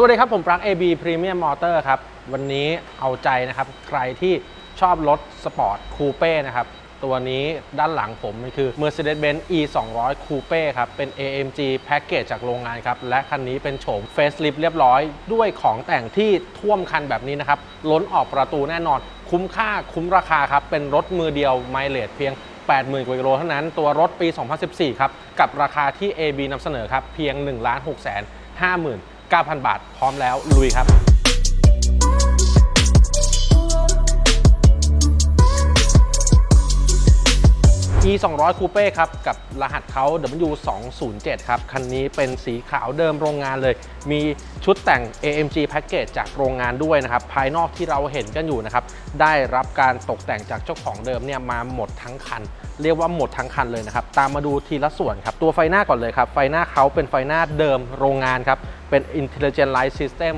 สวัสดีครับผมปลั๊ก AB Premium Motor ครับ วันนี้เอาใจนะครับ ใครที่ชอบรถสปอร์ตคูเป้นะครับ ตัวนี้ด้านหลังผมมันคือ Mercedes-Benz E 2 0 0 Coupe ครับ เป็น AMG Package จากโรงงานครับ และคันนี้เป็นโฉม Facelift เรียบร้อย ด้วยของแต่งที่ท่วมคันแบบนี้นะครับ ล้นออกประตูแน่นอน คุ้มค่าคุ้มราคาครับ เป็นรถมือเดียวไมเลทเพียง80,000 กว่ากิโลเท่านั้น ตัวรถปี 2014 ครับ กับราคาที่ AB นำเสนอครับ เพียง 1 6 5 9,000 บาท พร้อมแล้วลุยครับ E 2 0 0 Coupe ครับ กับรหัสเขา W 2 0 7 ครับ คันนี้เป็นสีขาวเดิมโรงงานเลย มีชุดแต่ง AMG Package จากโรงงานด้วยนะครับ ภายนอกที่เราเห็นกันอยู่นะครับ ได้รับการตกแต่งจากเจ้าของเดิมเนี่ยมาหมดทั้งคัน เรียกว่าหมดทั้งคันเลยนะครับ ตามมาดูทีละส่วนครับ ตัวไฟหน้าก่อนเลยครับ ไฟหน้าเขาเป็นไฟหน้าเดิมโรงงานครับ เป็น Intelligent Light System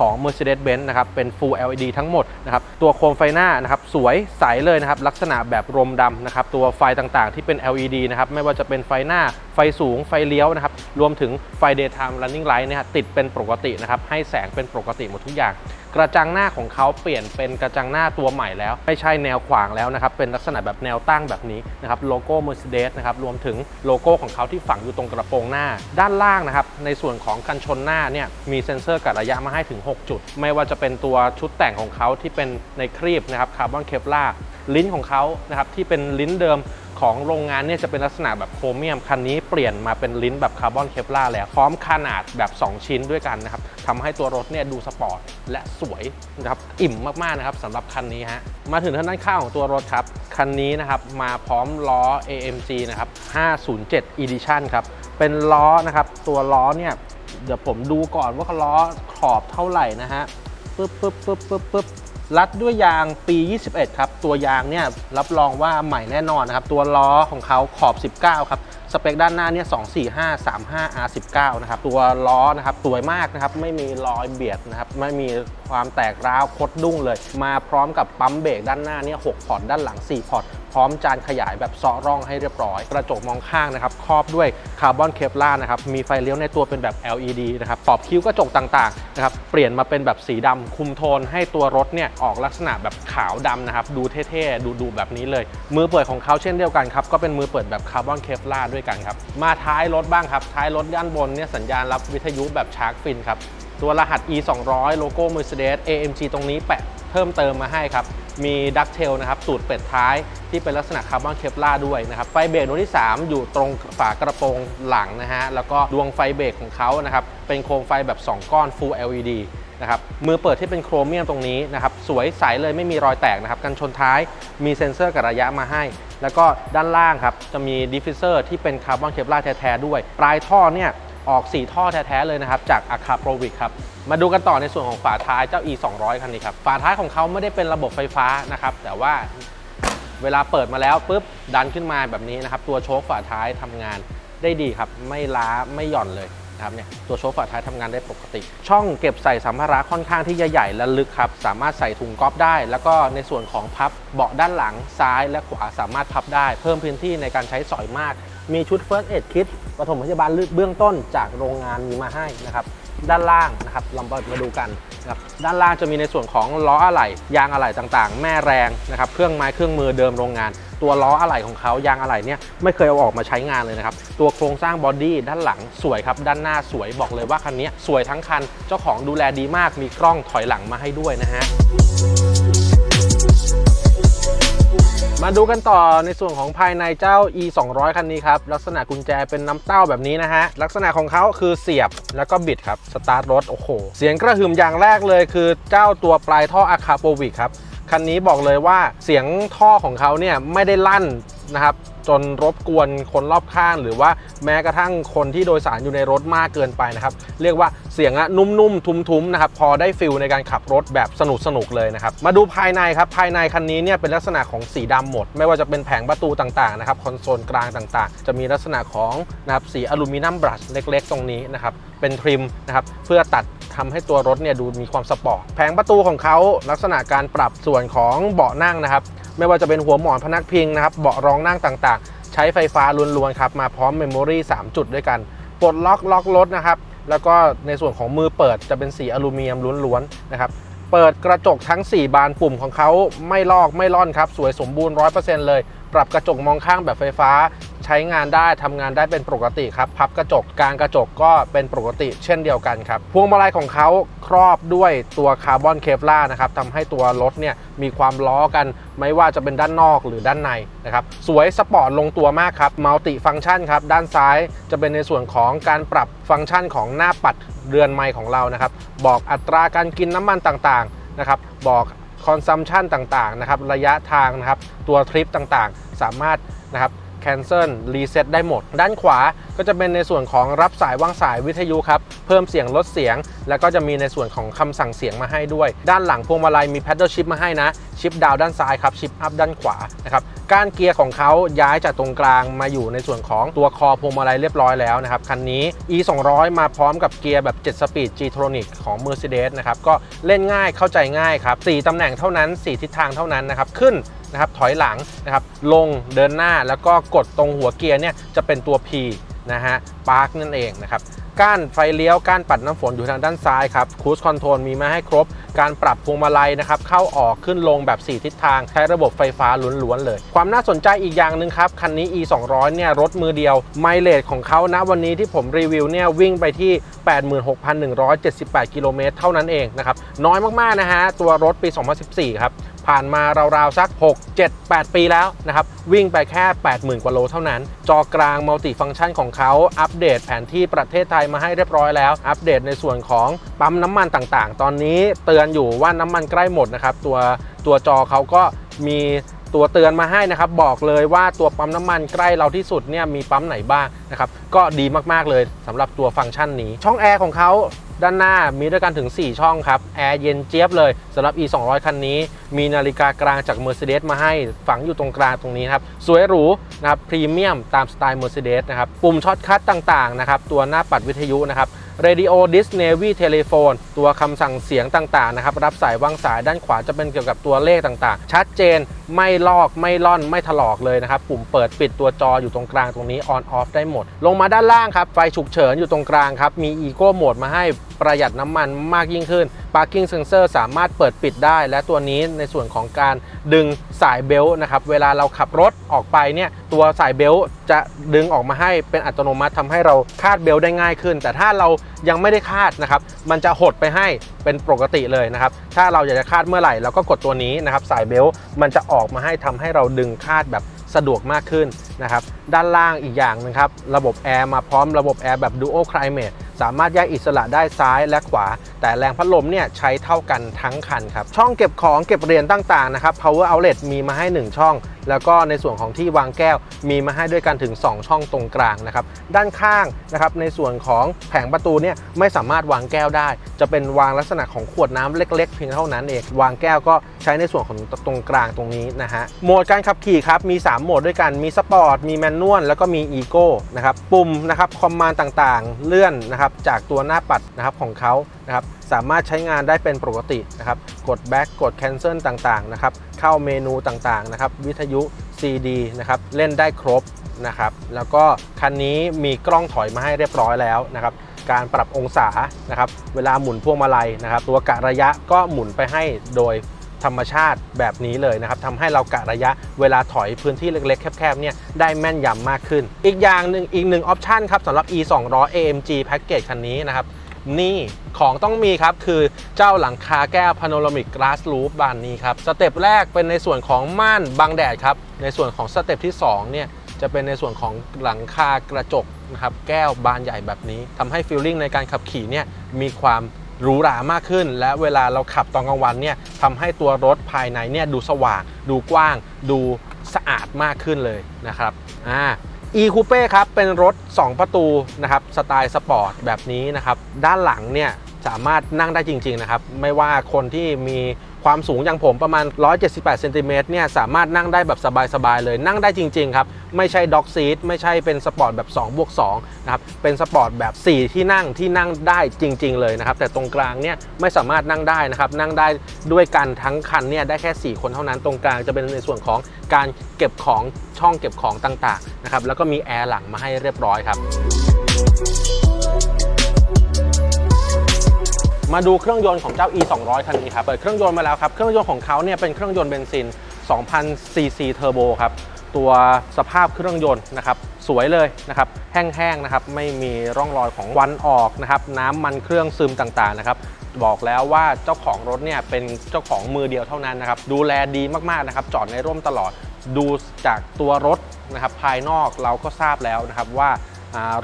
ของ Mercedes-Benz นะครับเป็น Full LED ทั้งหมดนะครับตัวโคมไฟหน้านะครับสวยใสเลยนะครับลักษณะแบบรมดำนะครับตัวไฟต่างๆ ที่เป็น LED นะครับไม่ว่าจะเป็นไฟหน้า ฟสูงไฟเลี้ยวนะครับ รวมถึงไฟ daytime running light เนี่ยติดเป็นปกตินะครับ ให้แสงเป็นปกติหมดทุกอย่าง กระจังหน้าของเขาเปลี่ยนเป็นกระจังหน้าตัวใหม่แล้ว ไม่ใช่แนวขวางแล้วนะครับ เป็นลักษณะแบบแนวตั้งแบบนี้นะครับ โลโก้ Mercedes นะครับ รวมถึงโลโก้ของเขาที่ฝังอยู่ตรงกระโปรงหน้า ด้านล่างนะครับ ในส่วนของกันชนหน้าเนี่ย มีเซ็นเซอร์กัดระยะมาให้ถึง 6 จุด ไม่ว่าจะเป็นตัวชุดแต่งของเขาที่เป็นในครีบนะครับ คาร์บอนเคปลาลิ้นของเขานะครับ ที่เป็นลิ้นเดิม ของโรงงานเนี่ยจะเป็นลักษณะแบบโครเมียม คันนี้เปลี่ยนมาเป็นลิ้นแบบคาร์บอนเคปลาแล้วพร้อมขนาดแบบ 2 ชิ้นด้วยกันนะครับทำให้ตัวรถเนี่ยดูสปอร์ตและสวยนะครับอิ่มมากๆนะครับสำหรับคันนี้ฮะมาถึงทางด้านข้างของตัวรถครับคันนี้นะครับมาพร้อมล้อ AMG นะครับ507 Edition ครับเป็นล้อนะครับตัวล้อเนี่ยเดี๋ยวผมดูก่อนว่าล้อขอบเท่าไหร่นะฮะปึ๊บปึ๊บปึ๊บปึ๊บปึ๊บ รัดด้วยยางปี 21 ครับ ตัวยางเนี่ยรับรองว่าใหม่แน่นอนนะครับ ตัวล้อของเขาขอบ 19 ครับ สเปคด้านหน้าเนี่ย 245 35 R19 นะครับ ตัวล้อนะครับสวยมากนะครับ ไม่มีรอยเบียดนะครับ ไม่มีความแตกร้าวคดดุ้งเลย มาพร้อมกับปั๊มเบรกด้านหน้าเนี่ย 6 พอร์ตด้านหลัง 4 พอร์ต พร้อมจานขยายแบบเซาะร่องให้เรียบร้อย กระจกมองข้างนะครับครอบด้วยคาร์บอนเคปลานะครับมีไฟเลี้ยวในตัวเป็นแบบ LED นะครับขอบคิ้วกระจกต่างๆนะครับเปลี่ยนมาเป็นแบบสีดำคุมโทน ให้ตัวรถเนี่ยออกลักษณะแบบขาวดำนะครับดูเท่ๆ ดูๆแบบนี้เลย มือเปิดของเขาเช่นเดียวกันครับก็เป็นมือเปิดแบบคาร์บอนเคปลาด้วยกันครับมาท้ายรถบ้างครับท้ายรถด้านบนเนี่ยสัญญาณรับวิทยุแบบชาร์กฟินครับตัวรหัส E 2 0 0โลโก้ Mercedes AMG ตรงนี้แปะเพิ่มเติมมาให้ครับ มีดักเทลนะครับสูตรเป็ดท้ายที่เป็นลักษณะคาร์บอนเคปลาด้วยนะครับไฟเบรกดวงที่ 3 อยู่ตรงฝากระโปรงหลังนะฮะแล้วก็ดวงไฟเบรกของเขานะครับเป็นโคมไฟแบบ 2 ก้อน Full LED นะครับมือเปิดที่เป็นโครเมียมตรงนี้นะครับสวยใสเลยไม่มีรอยแตกนะครับกันชนท้ายมีเซ็นเซอร์กับระยะมาให้ แล้วก็ด้านล่างครับจะมีดิฟฟิเซอร์ที่เป็นคาร์บอนเคปลาแท้ๆด้วย ปลายท่อเนี่ย ออก 4 ท่อแท้ๆเลยนะครับ จากอาคาโปรวิกครับ มาดูกันต่อในส่วนของฝาท้ายเจ้า e 2 0 0คันนี้ครับ ฝาท้ายของเขาไม่ได้เป็นระบบไฟฟ้านะครับ แต่ว่าเวลาเปิดมาแล้วปุ๊บดันขึ้นมาแบบนี้นะครับ ตัวโชคฝาท้ายทำงานได้ดีครับ ไม่ล้าไม่หย่อนเลยนะครับเนี่ยตัวโชคฝาท้ายทำงานได้ปกติ ช่องเก็บใส่สัมภาระค่อนข้างที่จะใหญ่และลึกครับ สามารถใส่ถุงก๊อฟได้ แล้วก็ในส่วนของพับเบาะด้านหลังซ้ายและขวาสามารถพับได้ เพิ่มพื้นที่ในการใช้สอยมาก มีชุด First Aid Kit ปฐมพยาบาลเบื้องต้นจากโรงงานมีมาให้นะครับ ด้านล่างนะครับลองมาดูกันนะครับด้านล่างจะมีในส่วนของล้ออะไหล่ยางอะไหล่ต่างๆ แม่แรงนะครับเครื่องไม้เครื่องมือเดิมโรงงาน ตัวล้ออะไหล่ของเขายางอะไหล่เนี่ยไม่เคยเอาออกมาใช้งานเลยนะครับ ตัวโครงสร้างบอดี้ด้านหลังสวยครับ ด้านหน้าสวยบอกเลยว่าคันนี้สวยทั้งคัน เจ้าของดูแลดีมากมีกล้องถอยหลังมาให้ด้วยนะฮะ มาดูกันต่อในส่วนของภายในเจ้า e 2 0 0คันนี้ครับ ลักษณะกุญแจเป็นน้ำเต้าแบบนี้นะฮะ ลักษณะของเขาคือเสียบแล้วก็บิดครับ สตาร์ทรถ โอ้โห เสียงกระหึ่มอย่างแรกเลยคือเจ้าตัวปลายท่ออะคาโปวิกครับ คันนี้บอกเลยว่าเสียงท่อของเขาเนี่ยไม่ได้ลั่นนะครับจนรบกวนคนรอบข้าง หรือว่าแม้กระทั่งคนที่โดยสารอยู่ในรถมากเกินไปนะครับ เรียกว่าเสียงอะนุ่มๆ ทุ้มๆนะครับพอได้ฟิลในการขับรถแบบสนุกๆเลยนะครับ มาดูภายในครับ ภายในคันนี้เนี่ยเป็นลักษณะของสีดำหมด ไม่ว่าจะเป็นแผงประตูต่างๆนะครับคอนโซลกลางต่างๆ จะมีลักษณะของนะครับสีอลูมิเนียมบรัชเล็ก ๆ ตรงนี้นะครับเป็นทริมนะครับเพื่อตัด ทำให้ตัวรถเนี่ยดูมีความสปอร์ตแผงประตูของเขาลักษณะการปรับส่วนของเบาะนั่งนะครับ ไม่ว่าจะเป็นหัวหมอนพนักพิงนะครับเบาะรองนั่งต่างๆ ใช้ไฟฟ้าล้วนๆครับมาพร้อมเมมโมรี่3จุดด้วยกันปลดล็อกล็อกรถนะครับแล้วก็ในส่วนของมือเปิดจะเป็นสีอลูมิเนียมล้วนๆนะครับเปิดกระจกทั้ง 4 บานปุ่มของเขาไม่ลอกไม่ล่อนครับ สวยสมบูรณ์ 100%เลย ปรับกระจกมองข้างแบบไฟฟ้า ช้งานได้ทำงานได้เป็นปกติครับพับกระจกกลางกระจกก็เป็นปกติ เช่นเดียวกันครับพวงมาลัยของเขาครอบด้วยตัวคาร์บอนเคฟล่านะครับทำให้ตัวรถเนี่ยมีความล้อกัน ไม่ว่าจะเป็นด้านนอกหรือด้านในนะครับสวยสปอร์ตลงตัวมากครับมัลติฟัง c t ชันครับด้านซ้ายจะเป็นในส่วนของการปรับฟังก์ชันของหน้าปัดเรือนไม้ของเรานะครับบอกอัตราการกินน้ำมันต่างๆนะครับบอกคอนซัมชันต่างๆนะครับระยะทางนะครับตัวทริปต่างๆ สามารถนะครับ Cancel Reset ได้หมด ด้านขวาก็จะเป็นในส่วนของรับสายวางสายวิทยุครับ เพิ่มเสียงลดเสียง แล้วก็จะมีในส่วนของคำสั่งเสียงมาให้ด้วย ด้านหลังพวงมาลัยมี Paddle Shift มาให้นะ ชิปดาวด้านซ้ายครับ ชิปอัพด้านขวานะครับก้านเกียร์ของเขาย้ายจากตรงกลางมาอยู่ในส่วนของตัวคอพวงมาลัยเรียบร้อยแล้วนะครับ คันนี้ e 2 0 0มาพร้อมกับเกียร์แบบ 7 สปีด G-Tronic ของ Mercedes นะครับ ก็เล่นง่ายเข้าใจง่ายครับ4ตำแหน่งเท่านั้น 4 ทิศทางเท่านั้นนะครับ ขึ้น นะครับถอยหลังนะครับลงเดินหน้าแล้วก็กดตรงหัวเกียร์เนี่ยจะเป็นตัว P นะฮะปาร์คนั่นเองนะครับก้านไฟเลี้ยวก้านปัดน้ำฝนอยู่ทางด้านซ้ายครับคูสคอนโทรลมีมาให้ครบ การปรับพวงมาลัยนะครับเข้าออกขึ้นลงแบบ 4 ทิศทาง ใช้ระบบไฟฟ้าล้วนๆเลย ความน่าสนใจอีกอย่างหนึ่งครับ คันนี้ e 2 0 0เนี่ยรถมือเดียว ไมเลจของเขานะวันนี้ที่ผมรีวิวเนี่ยวิ่งไปที่ 86,178 กิโลเมตรเท่านั้นเองนะครับน้อยมากๆนะฮะตัวรถปี 2014 ครับ ผ่านมาราวๆสัก 6 7 8 ปีแล้วนะครับ วิ่งไปแค่ 80,000 กว่าโลเท่านั้น จอกลางมัลติฟัง c t ชันของเขา อัปเดตแผนที่ประเทศไทยมาให้เรียบร้อยแล้ว อัปเดตในส่วนของปั๊มน้ำมันต่างๆ ตอนนี้เตือนอยู่ว่าน้ำมันใกล้หมดนะครับ ตัวตัวจอเขาก็มีตัวเตือนมาให้นะครับบอกเลยว่าตัวปั๊มน้ำมันใกล้เราที่สุดเนี่ยมีปั๊มไหนบ้างนะครับก็ดีมากๆเลยสำหรับตัวฟังก์ชันนี้ ช่องแอร์ของเขา ด้านหน้ามีด้วยกันถึง 4 ช่องครับ แอร์เย็นเจี๊ยบเลยสำหรับ e 2 0 0คันนี้ มีนาฬิกากลางจาก Mercedes มาให้ฝังอยู่ตรงกลางตรงนี้ครับ สวยหรูนะครับพรีเมียมตามสไตล์ Mercedes นะครับ ปุ่มช็อตคัทต่างๆนะครับ ตัวหน้าปัดวิทยุนะครับ Radio Dis Navy Telephone ตัวคำสั่งเสียงต่างๆนะครับ รับสายวางสายด้านขวาจะเป็นเกี่ยวกับตัวเลขต่างๆ ชัดเจนไม่ลอกไม่ล่อนไม่ถลอกเลยนะครับ ปุ่มเปิดปิดตัวจออยู่ตรงกลางตรงนี้ on off ได้หมด ลงมาด้านล่างครับ ไฟฉุกเฉินอยู่ตรงกลางครับ มี Eco Mode มาให้ ประหยัดน้ำมันมากยิ่งขึ้น Parking Sensor สามารถเปิดปิดได้ และตัวนี้ในส่วนของการดึงสายเบลต์นะครับ เวลาเราขับรถออกไปเนี่ย ตัวสายเบลต์จะดึงออกมาให้เป็นอัตโนมัติทำให้เราคาดเบลต์ได้ง่ายขึ้น แต่ถ้าเรายังไม่ได้คาดนะครับ มันจะหดไปให้เป็นปกติเลยนะครับ ถ้าเราอยากจะคาดเมื่อไหร่เราก็กดตัวนี้นะครับ สายเบลต์มันจะออกมาให้ทำให้เราดึงคาดแบบสะดวกมากขึ้น นะครับด้านล่างอีกอย่างหนึงครับระบบแอร์มาพร้อมระบบแอร์แบบ Duo Climate สามารถแยกอิสระได้ซ้ายและขวา แต่แรงพัดลมเนี่ยใช้เท่ากันทั้งคันครับ ช่องเก็บของเก็บเหรียญต่างๆนะครับ Power Outlet มีมาให้ 1 ช่อง แล้วก็ในส่วนของที่วางแก้วมีมาให้ด้วยกันถึง 2 ช่องตรงกลางนะครับ ด้านข้างนะครับในส่วนของแผงประตูเนี่ยไม่สามารถวางแก้วได้ จะเป็นวางลักษณะของขวดน้ำเล็ก ๆ เพียงเท่านั้นเอง วางแก้วก็ใช้ในส่วนของตรงกลางตรงนี้นะฮะ โหมดการขับขี่ครับมี 3 โหมดด้วยกัน มีสปอร์ตมีแมนนวลแล้วก็มีอีโก้นะครับปุ่มนะครับคอมมานด์ต่างๆ เลื่อนนะครับจากตัวหน้าปัดนะครับของเขานะครับสามารถใช้งานได้เป็นปกตินะครับกด back กด cancel ต่างๆนะครับเข้าเมนูต่างๆนะครับวิทยุ CD นะครับเล่นได้ครบนะครับแล้วก็คันนี้มีกล้องถอยมาให้เรียบร้อยแล้วนะครับการปรับองศานะครับเวลาหมุนพวงมาลัยนะครับตัวกะระยะก็หมุนไปให้โดย ธรรมชาติแบบนี้เลยนะครับทำให้เรากะระยะเวลาถอยพื้นที่เล็กๆ แคบๆเนี่ยได้แม่นยำมากขึ้น อีกอย่างหนึ่งอีกหนึ่งออปชันครับสำหรับ e 2 0 0 AMG Package คันนี้นะครับนี่ของต้องมีครับ คือเจ้าหลังคาแก้ว Panoramic Glass Roof บานนี้ครับ สเต็ปแรกเป็นในส่วนของม่านบังแดดครับ ในส่วนของสเต็ปที่2เนี่ยจะเป็นในส่วนของหลังคากระจกนะครับแก้วบานใหญ่แบบนี้ทำให้ฟีลลิ่งในการขับขี่เนี่ยมีความ หรูหรามากขึ้น และเวลาเราขับตอนกลางวันเนี่ยทำให้ตัวรถภายในเนี่ยดูสว่าง ดูกว้าง ดูสะอาดมากขึ้นเลยนะครับอ่า e coupe ครับเป็นรถ 2 ประตูนะครับสไตล์สปอร์ตแบบนี้นะครับด้านหลังเนี่ยสามารถนั่งได้จริงๆนะครับไม่ว่าคนที่มี ความสูงอย่างผมประมาณ 178เซนติเมตรเนี่ยสามารถนั่งได้แบบสบายๆเลยนั่งได้จริงๆครับ ไม่ใช่ด็อกซีทไม่ใช่เป็นสปอร์ตแบบ2บวก2นะครับเป็นสปอร์ตแบบ 4 ที่นั่งที่นั่งได้จริง ๆ เลยนะครับ แต่ตรงกลางเนี่ยไม่สามารถนั่งได้นะครับนั่งได้ด้วยกันทั้งคันเนี่ยได้แค่ 4 คนเท่านั้นตรงกลางจะเป็นในส่วนของการเก็บของช่องเก็บของต่างๆนะครับแล้วก็มีแอร์หลังมาให้เรียบร้อยครับ มาดูเครื่องยนต์ของเจ้า e 2 0 0คันนี้ครับ เปิดเครื่องยนต์มาแล้วครับ เครื่องยนต์ของเขาเนี่ยเป็นเครื่องยนต์เบนซิน2,000ซีซีเทอร์โบครับ ตัวสภาพเครื่องยนต์นะครับ สวยเลยนะครับ แห้งๆนะครับ ไม่มีร่องรอยของควันออกนะครับ น้ำมันเครื่องซึมต่างๆนะครับ บอกแล้วว่าเจ้าของรถเนี่ยเป็นเจ้าของมือเดียวเท่านั้นนะครับ ดูแลดีมากๆนะครับ จอดในร่มตลอด ดูจากตัวรถนะครับ ภายนอกเราก็ทราบแล้วนะครับว่า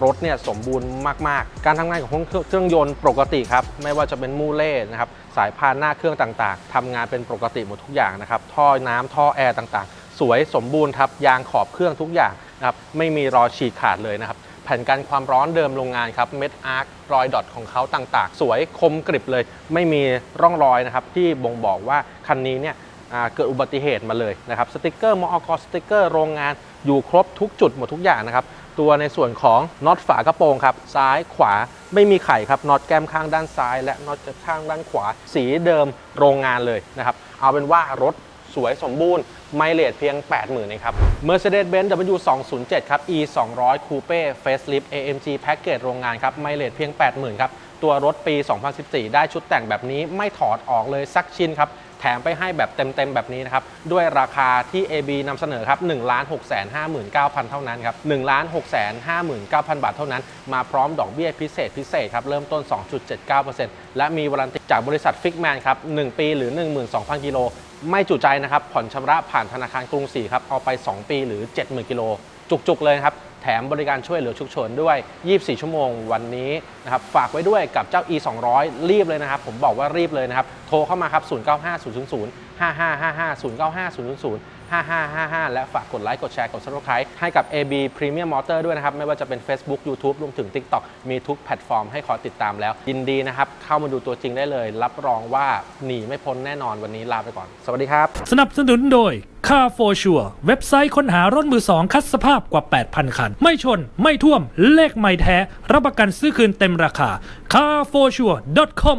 รถเนี่ยสมบูรณ์มาก ๆ การทำงานของเครื่องยนต์ปกติครับ ไม่ว่าจะเป็นมูเล่นะครับ สายพานหน้าเครื่องต่างๆทำงานเป็นปกติหมดทุกอย่างนะครับ ท่อน้ำท่อแอร์ต่างๆ สวยสมบูรณ์ครับ ยางขอบเครื่องทุกอย่างนะครับ ไม่มีรอยฉีกขาดเลยนะครับ แผ่นกันความร้อนเดิมโรงงานครับ เม็ดอาร์ครอยดอทของเขาต่างๆ สวยคมกริบเลย ไม่มีร่องรอยนะครับ ที่บ่งบอกว่าคันนี้เนี่ยเกิดอุบัติเหตุมาเลยนะครับ สติกเกอร์มอกสติกเกอร์โรงงานอยู่ครบทุกจุดหมดทุกอย่างนะครับ ตัวในส่วนของน็อตฝากระโปรงครับซ้ายขวาไม่มีไข่ครับน็อตแก้มข้างด้านซ้าย และน็อตข้างด้านขวา สีเดิมโรงงานเลยนะครับเอาเป็นว่ารถสวยสมบูรณ์ไมเลทเพียง 80,000เองครับ Mercedes-Benz W207 ครับ E 200 Coupe Facelift AMG Package โรงงานครับไมเลทเพียง 80,000 ครับ ตัวรถปี 2014 ได้ชุดแต่งแบบนี้ไม่ถอดออกเลยสักชิ้นครับ แถมไปให้แบบเต็มๆแบบนี้นะครับ ด้วยราคาที่ AB นำเสนอครับ1 6 5 9 0 0 0 เท่านั้นครับ1 6 5 9 0 0 0 บาทเท่านั้น มาพร้อมดอกเบี้ยพิเศษพิเศษครับ เริ่มต้น 2.79%และมีวารันตีจากบริษัทฟิกแมนครับ 1 ปีหรือ 12,000 กิโล ไม่จุใจนะครับ ผ่อนชำระผ่านธนาคารกรุงศรีครับ เอาไป 2 ปีหรือ 70,000 กิโล จุกๆ เลยครับ ถมบริการช่วยเหลือฉุกเฉินด้วย 24 ชั่วโมงวันนี้นะครับฝากไว้ด้วยกับเจ้า e 2 0 0รีบเลยนะครับ ผมบอกว่ารีบเลยนะครับ โทรเข้ามาครับ 0 9 5 0 0 5 5 5 5 0 9 5 0 0 0 5555 และฝากกดไลค์ กดแชร์ กด subscribe ให้กับ AB Premium Motor ด้วยนะครับ ไม่ว่าจะเป็น Facebook YouTube รวมถึง TikTok มีทุกแพลตฟอร์มให้คอยติดตามแล้ว ยินดีนะครับ เข้ามาดูตัวจริงได้เลย รับรองว่าหนีไม่พ้นแน่นอนวันนี้ลาไปก่อน สวัสดีครับ สนับสนุนโดย Car for Sure เว็บไซต์ค้นหารถมือสองคัดสภาพกว่า 8,000 คัน ไม่ชนไม่ท่วมเลขไม่แท้ รับประกันซื้อคืนเต็มราคา carforsure.com